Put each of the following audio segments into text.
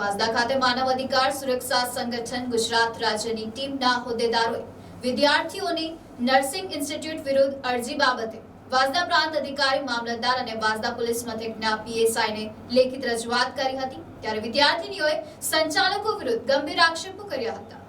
વાસદા ખાતે માનવ અધિકાર સુરક્ષા સંગઠન ગુજરાત રાજ્યની ટીમના હોદ્દેદારોએ વિદ્યાર્થીઓની નર્સિંગ ઇન્સ્ટિટ્યૂટ વિરુદ્ધ અરજી બાબતે વાસદા પ્રાંત અધિકારી, મામલતદાર અને વાસદા પોલીસ મથકના પીએસઆઈને લેખિત રજૂઆત કરી હતી. ત્યારે વિદ્યાર્થીનીઓએ સંચાલકો વિરુદ્ધ ગંભીર આક્ષેપો કર્યા હતા.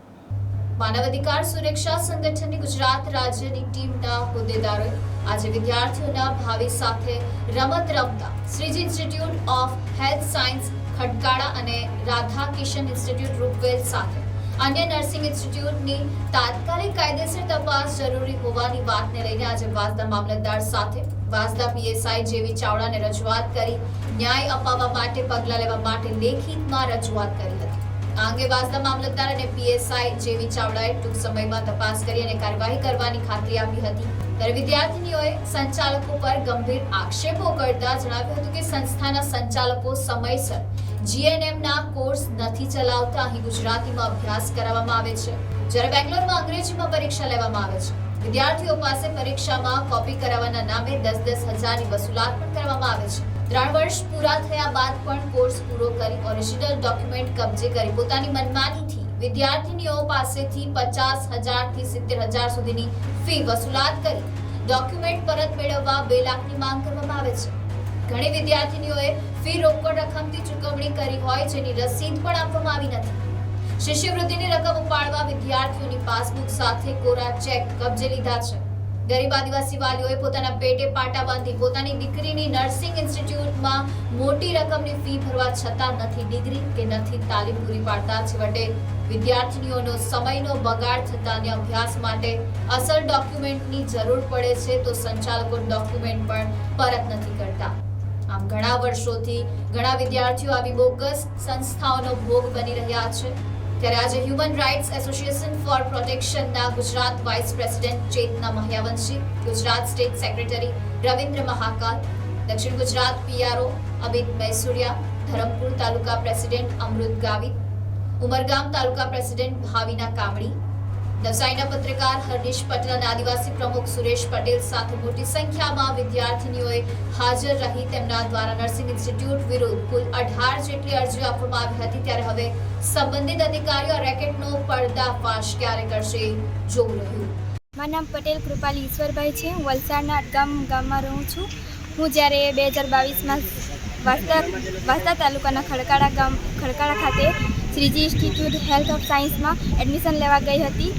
માનવ અધિકાર સુરક્ષા સંગઠનની ગુજરાત રાજ્યની ટીમના હોદ્દેદારોએ આજે વિદ્યાર્થીઓના ભાવિ સાથે રમત રમતા Shriji institute of health science Khatkala અને રાધા કિશન ઇન્સ્ટિટ્યૂટ રૂપવેલ સાથે. અન્ય નર્સિંગ ઇન્સ્ટિટ્યૂટની તાત્કાલિક કાયદેસર તપાસ જરૂરી હોવાની વાતને લઈને આજે વાસદા મામલતદાર સાથે વાસદા પીએસઆઈ જેવી ચાવડાને રજૂઆત કરી, ન્યાય અપાવવા માટે પગલાં લેવા માટે લેખિતમાં રજૂઆત કરી હતી. આ અંગે વાસદા મામલતદાર અને પીએસઆઈ જેવી ચાવડાએ ટૂંક સમયમાં તપાસ કરી અને કાર્યવાહી કરવાની ખાતરી આપી હતી. ત્યારે વિદ્યાર્થીનીઓએ સંચાલકો પર ગંભીર આક્ષેપો કરતા જણાવ્યું હતું કે સંસ્થાના સંચાલકો સમયસર જીએનએમ ના કોર્સ નથી ચલાવતા. અહીં ગુજરાતીમાં અભ્યાસ કરાવવામાં આવે છે. જ્યારે બેંગ્લોરમાં અંગ્રેજીમાં પરીક્ષા લેવામાં આવે છે. વિદ્યાર્થીઓ પાસે પરીક્ષામાં કોપી કરાવવાના નામે દસ દસ હજારની વસૂલાત પણ કરવામાં આવે છે. ત્રણ વર્ષ પૂરા થયા બાદ પણ કોર્સ પૂરો કરી ઓરિજિનલ ડોક્યુમેન્ટ કબજે કરી પોતાની મનમાનીથી વિદ્યાર્થીનીઓ પાસેથી પચાસ હજારથી સિત્તેર હજાર સુધીની ફી વસૂલાત કરી ડોક્યુમેન્ટ પરત મેળવવા બે લાખની માંગ કરવામાં આવે છે. ઘણી વિદ્યાર્થીનીઓએ ફી રોકડ રકમથી ચૂકવણી કરી હોય જેની રસીદ પણ આપવામાં આવી નથી. શિષ્યવૃત્તિની રકમ ઉપાડવા વિદ્યાર્થીઓની પાસબુક સાથે કોરા ચેક કબજે લીધા છે. ગરીબ આદિવાસી વાલીઓએ પોતાના પેટે પાટા બાંધી પોતાની દીકરીની નર્સિંગ ઇન્સ્ટિટ્યૂટમાં મોટી રકમની ફી ભરવા છતાં નથી ડિગ્રી કે નથી તાલીમ પૂરી પાડતા. છેવટે વિદ્યાર્થીનીઓનો સમયનો બગાડ થતા અભ્યાસ માટે અસલ ડોક્યુમેન્ટની જરૂર પડે છે, તો સંચાલકો ડોક્યુમેન્ટ પણ પરત નથી કરતા. આમ ઘણા વર્ષોથી ઘણા વિદ્યાર્થીઓ આવી બોગસ સંસ્થાઓનો ભોગ બની રહ્યા છે. ત્યારે આજે human rights association for પ્રોટેક્શનના Gujarat vice president Chetna Mahyavanshi, Gujarat state secretary Ravindra Mahakal, દક્ષિણ Gujarat PRO Amit Maisuria, Dharampur taluka president Amrut Gavit, Umargam taluka president Bhavina Kamdi નવસારીના પત્રકાર હર્નિશ પટેલ આદિવાસી પ્રમુખ સુરેશ પટેલ સાથે મોટી સંખ્યામાં વિદ્યાર્થીનીઓએ હાજર રહી. તેમના દ્વારા નર્સિંગ ઇન્સ્ટિટ્યૂટ વિરુદ્ધ કુલ અઢાર જેટલી અરજીઓ આપવામાં આવી હતી. ત્યારે હવે સંબંધિત અધિકારીઓ રેકેટનો પડદાફાશ ક્યારે કરશે જોવું રહ્યું. મારું નામ પટેલ કૃપાલી ઈશ્વરભાઈ છે. હું વલસાડના અટગામ ગામમાં રહું છું. હું જ્યારે બે હજાર બાવીસમાં વાસ્તા વાસ્તા તાલુકાના ખડકાળા ગામ, ખડકાળા ખાતે શ્રીજી ઇન્સ્ટિટ્યૂટ હેલ્થ ઓફ સાયન્સમાં એડમિશન લેવા ગઈ હતી.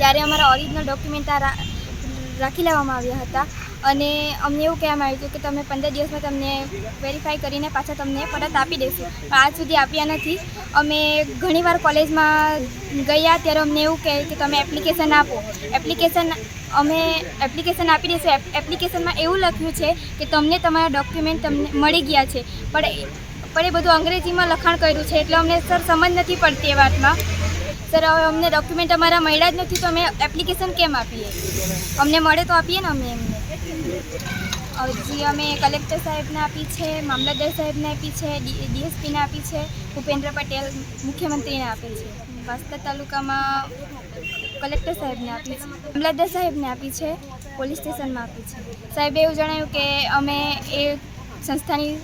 ત્યારે અમારા ઓરિજિનલ ડોક્યુમેન્ટ આ રાખી લેવામાં આવ્યા હતા. અને અમને એવું કહેવામાં આવ્યું હતું કે તમે પંદર દિવસમાં તમને વેરીફાઈ કરીને પાછા તમને પરત આપી દઈશું પણ આજ સુધી આપ્યા નથી. અમે ઘણીવાર કોલેજમાં ગયા ત્યારે અમને એવું કહે કે તમે એપ્લિકેશન આપો. એપ્લિકેશન અમે એપ્લિકેશન આપી દઈશું એપ્લિકેશનમાં એવું લખ્યું છે કે તમને તમારા ડોક્યુમેન્ટ તમને મળી ગયા છે. પણ પણ એ બધું અંગ્રેજીમાં લખાણ કર્યું છે. એટલે અમને સર સમજ નથી પડતી એ વાતમાં. સર, હવે અમને ડોક્યુમેન્ટ અમારા મળ્યા જ નથી, તો અમે એપ્લિકેશન કેમ આપીએ? અમને મળે તો આપીએ ને અમે એમને? અરજી અમે કલેક્ટર સાહેબને આપી છે, મામલતદાર સાહેબને આપી છે ડીએસપીને આપી છે, ભૂપેન્દ્ર પટેલ મુખ્યમંત્રીને આપી છે. વાસ્તર તાલુકામાં કલેક્ટર સાહેબને આપી છે, મામલતદાર સાહેબને આપી છે, પોલીસ સ્ટેશનમાં આપી છે. સાહેબે એવું જણાવ્યું કે અમે એ સંસ્થાની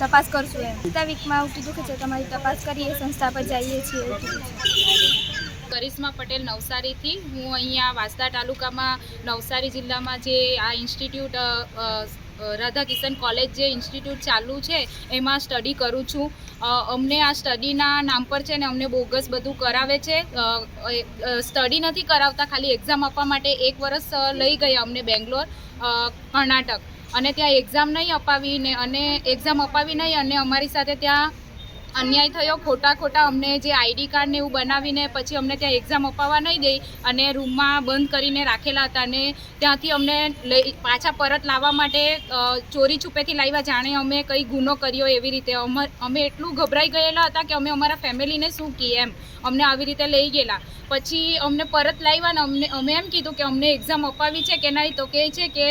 તપાસ કરશું એમ. સંસ્થા વીકમાં એવું કીધું કે જો તમારી તપાસ કરીએ, સંસ્થા પર જઈએ છીએ. કરિશ્મા પટેલ નવસારીથી. હું અહીંયા વાંસદા તાલુકામાં નવસારી જિલ્લામાં જે આ ઇન્સ્ટિટ્યૂટ રાધા કિશન કોલેજ જે ઇન્સ્ટિટ્યૂટ ચાલુ છે, એમાં સ્ટડી કરું છું. અમને આ સ્ટડીના નામ પર છે ને અમને બોગસ બધું કરાવે છે. સ્ટડી નથી કરાવતા, ખાલી એક્ઝામ આપવા માટે એક વર્ષ લઈ ગયા અમને બેંગ્લોર કર્ણાટક. અને ત્યાં એક્ઝામ નહીં અપાવીને અને એક્ઝામ અપાવી નહીં અને અમારી સાથે ત્યાં અન્યાય થયો. ખોટા ખોટા અમને જે આઈડી કાર્ડ ને એવું બનાવીને પછી અમને ત્યાં એક્ઝામ અપાવવા નહીં દઈ અને રૂમમાં બંધ કરીને રાખેલા હતા અને ત્યાંથી અમને લઈ પાછા પરત લાવવા માટે ચોરી છુપેથી લાવ્યા જાણે અમે કંઈ ગુનો કર્યો એવી રીતે. અમે એટલું ગભરાઈ ગયેલા હતા કે અમે અમારા ફેમિલીને શું કહીએ એમ. અમને આવી રીતે લઈ ગયેલા. પછી અમને પરત લાવ્યા ને અમને, અમે એમ કીધું કે અમને એક્ઝામ અપાવી છે કે નહીં તો કહે છે કે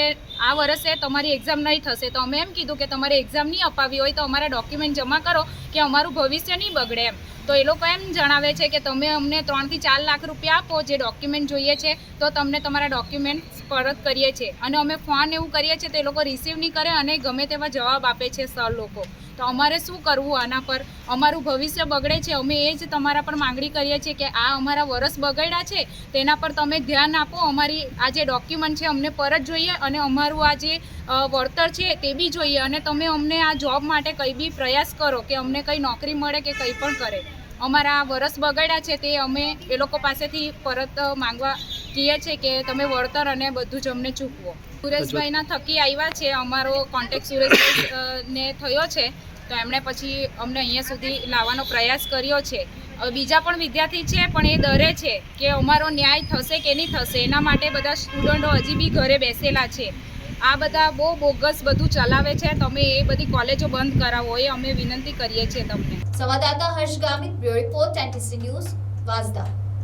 આ વર્ષે તમારી એક્ઝામ નહીં થશે. તો અમે એમ કીધું કે તમારે એક્ઝામ નહીં અપાવી હોય તો અમારા ડોક્યુમેન્ટ જમા કરો કે અમારું ભવિષ્ય નહીં બગડે એમ. તો એ લોકો એમ જણાવે છે કે તમે અમને ત્રણથી ચાર લાખ રૂપિયા આપો જે ડોક્યુમેન્ટ જોઈએ છે, તો તમને તમારા ડોક્યુમેન્ટ પરત કરીએ છીએ. અને અમે ફોન એવું કરીએ છીએ, તો એ લોકો રિસીવ નહીં કરે અને ગમે તેવા જવાબ આપે છે સર લોકો. તો અમારે શું કરવું આના પર? અમારું ભવિષ્ય બગડે છે. અમે એ જ તમારા પર માંગણી કરીએ છીએ કે આ અમારા વરસ બગડ્યા છે, તેના પર તમે ધ્યાન આપો. અમારી આ જે ડોક્યુમેન્ટ છે, અમને પરત જોઈએ અને અમારું આ જે વળતર છે, તે બી જોઈએ અને તમે અમને આ જોબ માટે કંઈ બી પ્રયાસ કરો કે અમને કંઈ નોકરી મળે કે કંઈ પણ કરે. અમારા વરસ બગડ્યા છે, તે અમે એ લોકો પાસેથી પરત માંગવા કહીએ છે કે તમે વળતર અને બધું જ અમને ચૂકવો. સુરેશભાઈના થકી આવ્યા છે, અમારો કોન્ટેક્ટ સુરેશભાઈ ને થયો છે, તો એમણે પછી અમને અહીંયા સુધી લાવવાનો પ્રયાસ કર્યો છે. બીજા પણ વિદ્યાર્થી છે, પણ એ ડરે છે કે અમારો ન્યાય થશે કે નહીં થશે, એના માટે બધા સ્ટુડન્ટો હજી બી ઘરે બેસેલા છે. આ બધા બહુ બોગસ બધું ચલાવે છે, તમે એ બધી કોલેજો બંધ કરાવો, એ અમે વિનંતી કરીએ છીએ તમને. સંવાદદાતા Harsh Gamit bureau report, NTC news, Vansda.